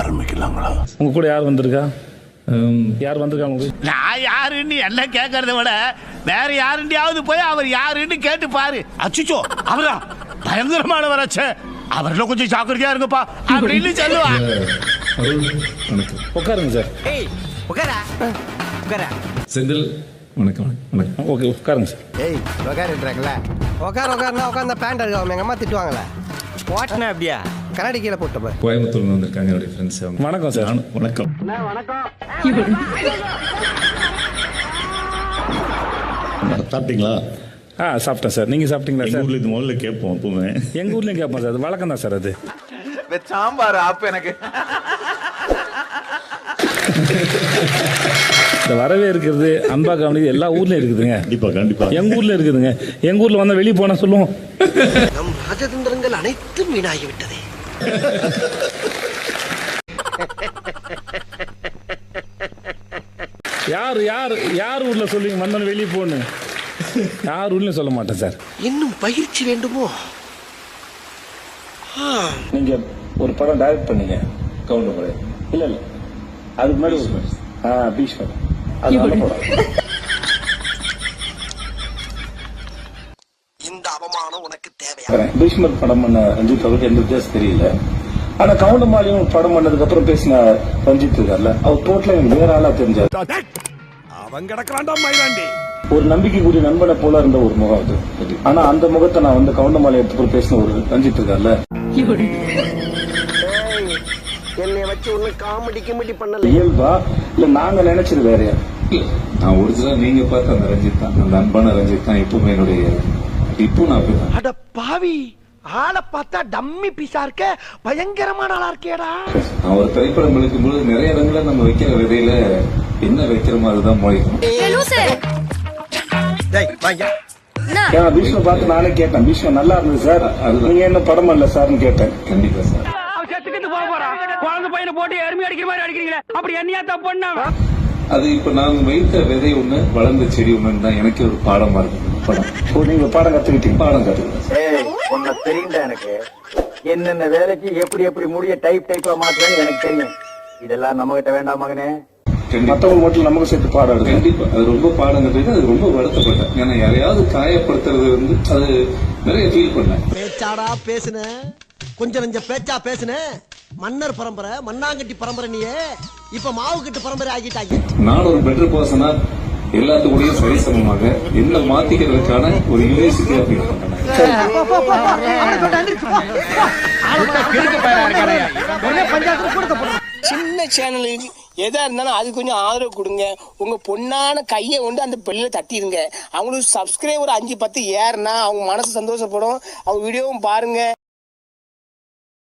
ஆரம்பிக்கலாங்களா? உங்க கூட யார் வந்திருக்கா? யார் வந்திருக்காங்க உங்களுக்கு நான் யாருன்னு எல்லாம் கேட்கறத விட வேற யாருண்டியாவது போய் அவர் யாருன்னு கேட்டு பாரு. அச்சுச்சோ அவரா? பயங்கரமானவராச்சே அவர்ல கொஞ்சம் ஜாக்கிரதையா இருங்கப்பா அப்படின்னு சொல்லுவா. உட்காருங்க சார். ஏய் உட்காரா? உட்காரா? செந்தில் வணக்கம் வணக்கம். ஓகே உட்காருங்க சார். ஏய் உட்காருன்றாங்களா. உட்கார உட்காருனா உட்காந்த பேண்ட் இருக்காம எங்க அம்மா திட்டுவாங்களே. போட்டனா அப்படியா? கண்ணாடி கீழே போட்ட பாரு. கோயம்புத்தூர்ல வந்திருக்காங்க என்னுடைய ஃப்ரெண்ட்ஸ் அவங்க. வணக்கம் சார். வணக்கம். சாப்பிட்டீங்களா? ஆ சாப்பிட்டேன் சார். நீங்க சாப்பிட்டீங்களா எங்க சார்? ஊர்ல இது முதல்ல கேட்போம் எப்பவுமே. எங்க ஊர்லயும் கேட்போம் சார். அது வழக்கம் தான் சார் அது. சாம்பார் ஆப் எனக்கு. இந்த வரவே இருக்கிறது அன்பா கவனிது எல்லா ஊர்லயும் இருக்குதுங்க. கண்டிப்பா கண்டிப்பா. எங்க ஊர்ல இருக்குதுங்க. எங்க ஊர்ல வந்தா வெளியே போனா சொல்லுவோம். நம் ராஜதந்திரங்கள் அனைத்தும் வீணாகிவிட்டதே. யார் யார் யார் ஊர்ல சொல்லுவீங்க? வந்தோன்னு வெளியே போன்னு. யார் ஊர்லயும் சொல்ல மாட்டேன் சார். இன்னும் பயிற்சி வேண்டுமோ? நீங்க ஒரு படம் டைரக்ட் பண்ணீங்க கவுண்டமலை இல்ல இல்ல. அதுக்கு முன்னாடி பீஷ்மர் அது நல்ல படம். இந்த அவமானம் உனக்கு தேவையா. பீஷ்மர் படம் பண்ண ரஞ்சித் அவருக்கு எந்த வித்தியாசம் தெரியல. ஆனா கவுண்டமாலியும் படம் பண்ணதுக்கு அப்புறம் பேசின ரஞ்சித் இருக்கார்ல அவர் டோட்டலா எனக்கு வேற ஆளா தெரிஞ்சார். அவன் கிடக்குறான்டா மயிலாண்டி ஒரு நம்பிக்கைக்குரிய நண்பனை போல இருந்த ஒரு முகம் அது. ஆனா அந்த முகத்தை நான் வந்து கவுண்டமாலை எடுத்து பேசின ஒரு ரஞ்சித் இருக்கார்ல. என்னை வச்சு ஒண்ணு காமெடி கிமெடி பண்ணல. இயல்பா? இல்ல நாங்க நினைச்சது வேறயா? இல்ல நான் ஒரிஜினலா நீங்க பார்த்த அந்த ரஞ்சித் தான் அந்த அன்பான ரஞ்சித் தான் எப்பவுமே என்னுடைய இப்போ நான் அட பாவி ஆளை பார்த்தா டம்மி பீஸா இருக்க பயங்கரமான ஆளா இருக்கேடா நான் ஒரு திரைப்படம் எடுக்கும் பொழுது நிறைய இடங்கள்ல நம்ம வைக்கிற விதையில என்ன வைக்கிறோமோ அதுதான் முளைக்கும் டேய் வாங்க ஏன்னா பீஷ்ம பார்த்து நானே கேட்டேன். பீஷ்ம நல்லா இருந்தது சார். அது நீங்க என்ன படம் பண்ணல சார்னு கேட்டேன். கண்டிப்பா சார். செத்துக்கிட்டு போக போறான். குழந்தை பையனை போட்டு எருமை அடிக்கிற மாதிரி அடிக்கிறீங்களே. அப்படி என்னையா தப்பு பண்ண அது இப்ப நான் வைத்த விதை ஒண்ணு வளர்ந்த செடி ஒண்ணுன்னு தான் எனக்கே ஒரு பாடமா இருக்கு படம். ஓ நீங்க பாடம் கத்துக்கிட்டீங்க. பாடம் ஏய் உன்னை தெரியும்டா எனக்கு. என்னென்ன வேலைக்கு எப்படி எப்படி முடிய டைப் டைப்பா மாத்துறேன்னு எனக்கு தெரியும். இதெல்லாம் நம்ம கிட்ட வேண்டாம் மகனே. மத்தவங்க மட்டும் நமக்கு சேர்த்து பாடம் கண்டிப்பா. அது ரொம்ப பாடம் கற்றுக்கிட்டு அது ரொம்ப வருத்தப்பட்டேன். ஏன்னா யாரையாவது காயப்படுத்துறது வந்து அது நிறைய ஃபீல் பண்ணேன். பேச்சாடா பேசுன. கொஞ்சம் நெஞ்ச பேச்சா பேசுன. மன்னர் பரம்பரை மண்ணாங்கட்டி பரம்பரை நீயே. இப்ப மாவு கட்டு பரம்பரை ஆகிட்டாங்க. நான் ஒரு பெட்டர் பர்சனா எல்லாத்துக்கூடயும் சரிசமமாக என்ன மாத்திக்கிறதுக்கான ஒரு யூனிவர்சிட்டி அப்படின்னு சின்ன சேனலுக்கு எதா இருந்தாலும் அது கொஞ்சம் ஆதரவு கொடுங்க. உங்க பொண்ணான கையை கொண்டு அந்த பெல்லில் தட்டிடுங்க. அவங்களுக்கு சப்ஸ்கிரைபர் அஞ்சு பத்து ஏறுனா அவங்க மனசு சந்தோஷப்படும். அவங்க வீடியோவும் பாருங்க.